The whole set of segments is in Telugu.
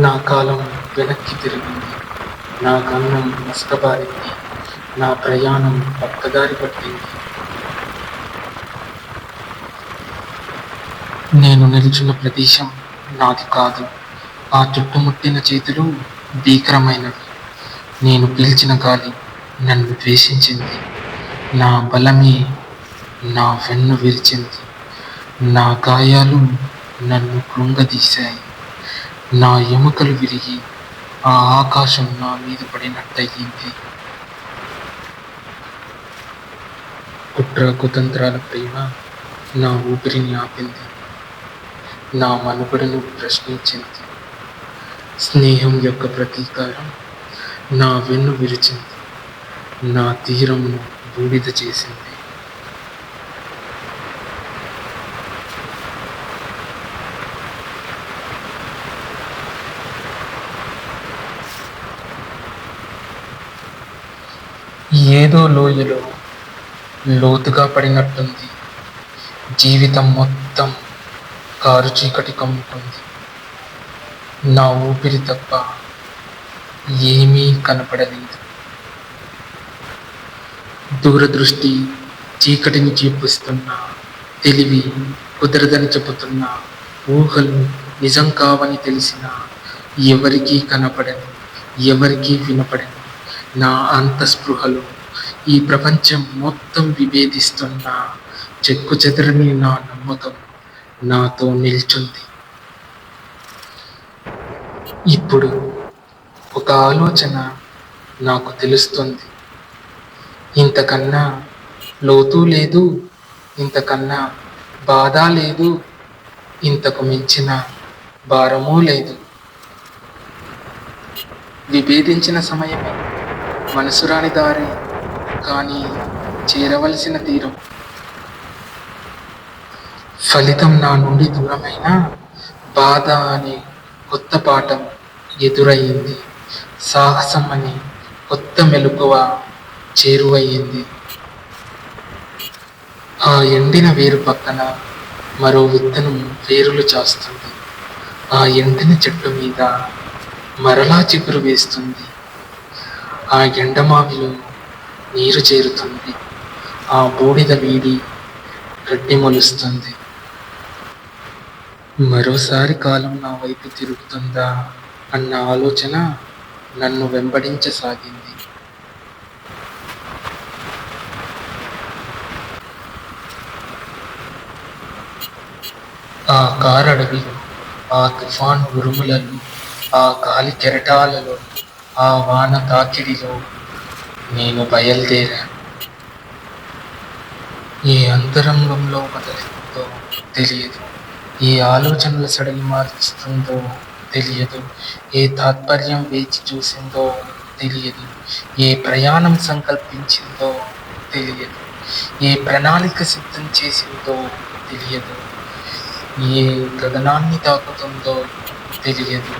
నా కాలం వెనక్కి తిరిగింది. నా గమ్యం మసకబారింది. నా ప్రయాణం పక్కదారి పట్టింది. నేను నిల్చున్న ప్రదేశం నాది కాదు. ఆ చుట్టుముట్టిన చేతులు భీకరమైనవి. నేను పీల్చిన గాలి నన్ను ద్వేషించింది. నా బలమే నా వెన్ను విరిచింది. నా గాయాలు నన్ను కృంగదీశాయి. నా ఎముకలు విరిగి ఆ ఆకాశం నా మీద పడినట్టయింది. కుట్ర కుతంత్రాల ప్రేమ నా ఊపిరిని ఆపింది. నా మనుగడను ప్రశ్నించింది. స్నేహం యొక్క ప్రతీకారం నా వెన్ను విరిచింది. నా తీరమును బూడిద చేసింది. ఏదో లోయలో లోతుగా పడినట్టుంది. జీవితం మొత్తం కారు చీకటి కమ్ముకుంది. నా ఊపిరి తప్ప ఏమీ కనపడలేదు. దూరదృష్టి చీకటిని చూపిస్తున్న తెలివి కుదరదని చెబుతున్న ఊహలు నిజం కావని తెలిసిన ఎవరికీ కనపడని ఎవరికీ వినపడని నా అంతఃస్పృహలు ఈ ప్రపంచం మొత్తం విభేదిస్తున్న చెక్కు చెదరని నా నమ్మకం నాతో నిల్చుంది. ఇప్పుడు ఒక ఆలోచన నాకు తెలుస్తుంది. ఇంతకన్నా లోతు లేదు ఇంతకన్నా బాధ లేదు ఇంతకు మించిన భారమూ లేదు. విభేదించిన సమయమే. మనసు రాని దారి కానీ చేరవలసిన తీరం. ఫలితం నా నుండి దూరమైన బాధ అనే కొత్త పాఠం ఎదురయ్యింది. సాహసం అనే కొత్త మెలకువ చేరువయ్యింది. ఆ ఎండిన వేరు పక్కన మరో విత్తనం వేరులు చాస్తుంది. ఆ ఎండిన చెట్టు మీద మరలా చిగురు వేస్తుంది. ఆ ఎండమావిలో నీరు చేరుతుంది. ఆ బూడిద వీడి గడ్డి మొలుస్తుంది. మరోసారి కాలం నా వైపు తిరుగుతుందా అన్న ఆలోచన నన్ను వెంబడించసాగింది. ఆ కారడవిలో ఆ తుఫాను ఉరుములలో ఆ గాలి కెరటాలలో ఆ వాన తాకిడిలో నేను బయలుదేరాను. ఏ అంతరంగంలో కదలిస్తుందో తెలియదు. ఏ ఆలోచనల సడలి మార్చుతుందో తెలియదు. ఏ తాత్పర్యం వేచి చూసిందో తెలియదు. ఏ ప్రయాణం సంకల్పించిందో తెలియదు. ఏ ప్రణాళిక సిద్ధం చేసిందో తెలియదు. ఏ గగనాన్ని తాకుతుందో తెలియదు.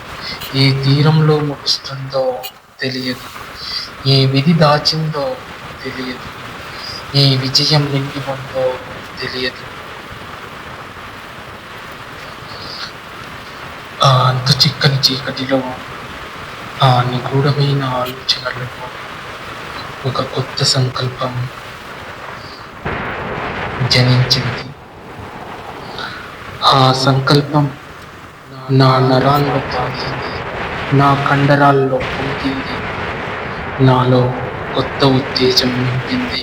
ఏ తీరంలో ముగుస్తుందో తెలియదు. ఏ విధి దాచిందో తెలియదు. ఏ విజయం నిండి ఉందో తెలియదు. ఆ అంత చిక్కని చీకటిలో ఆ నిగూఢమైన ఆలోచనలలో ఒక కొత్త సంకల్పం జనించింది. ఆ సంకల్పం నా నరాల్లో తాగింది నా కండరాల్లో పొంగింది నాలో కొత్త ఉత్తేజం నింపింది.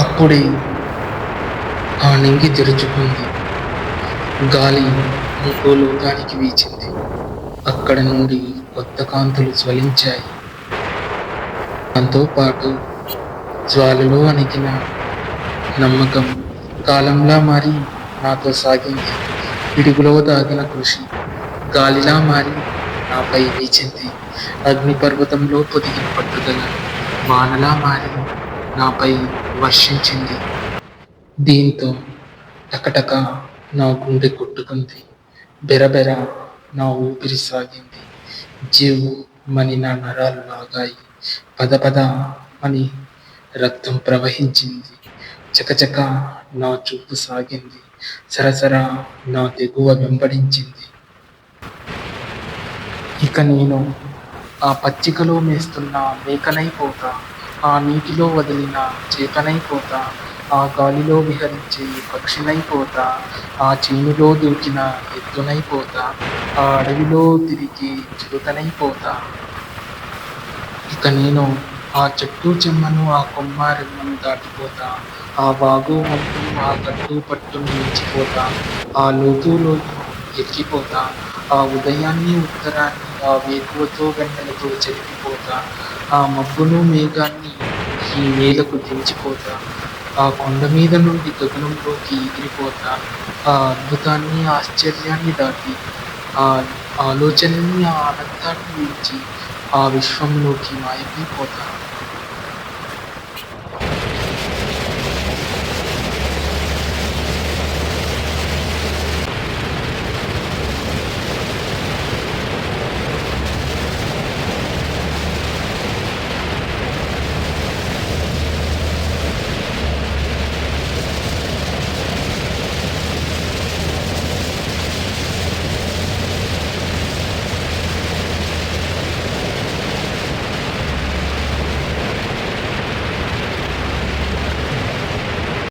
అప్పుడే ఆ నింగి తెరుచుకుంది. గాలి ఇంకో లోకానికి వీచింది. అక్కడ నుండి కొత్త కాంతులు జ్వలించాయి దాంతో పాటు జ్వాలలో అణిగిన నమ్మకం కాలంలా మారి నాతో సాగింది. పిడుగులో దాగిన కృషి గాలిలా మారి నాపై వీచింది. అగ్నిపర్వతంలో పొదిగిన పట్టుదల వానలా మారి నాపై వర్షించింది. దీంతో టకటక నా గుండె కొట్టుకుంది. బెరబెర నా ఊపిరి సాగింది. జీవు మని నా నరాలు లాగాయి. పద పద అని రక్తం ప్రవహించింది. చకచక నా చూపు సాగింది. సరసర నా తెగువ వెంబడించింది. ఇక నేను ఆ పచ్చికలో మేస్తున్న మేకనైపోతా ఆ నీటిలో వదిలిన చేపనైపోతా ఆ గాలిలో విహరించే పక్షినైపోతా ఆ చేనులో దూకిన ఎద్దునైపోతా ఆ అడవిలో తిరిగి చిరుతనైపోతా. ఇక నేను ఆ చెట్టు చెమ్మను ఆ కొమ్మ రెమ్మను దాటిపోతా ఆ వాగు వంతు ఆ కట్టు పట్టును మించిపోతా ఆ లోతు ఎక్కిపోతా ఆ ఉదయాన్ని ఉత్తరాన్ని వేకువతో వెన్నెలతో చెరిపిపోతా ఆ మబ్బును మేఘాన్ని ఈ నేలకు దించిపోతా. ఆ కొండ మీద నుండి గగనంలోకి ఎగిరిపోతా. ఆ అద్భుతాన్ని ఆశ్చర్యాన్ని దాటి ఆ ఆలోచనని ఆ ఆనందాన్ని మించి ఆ విశ్వంలోకి మాయమైపోతా.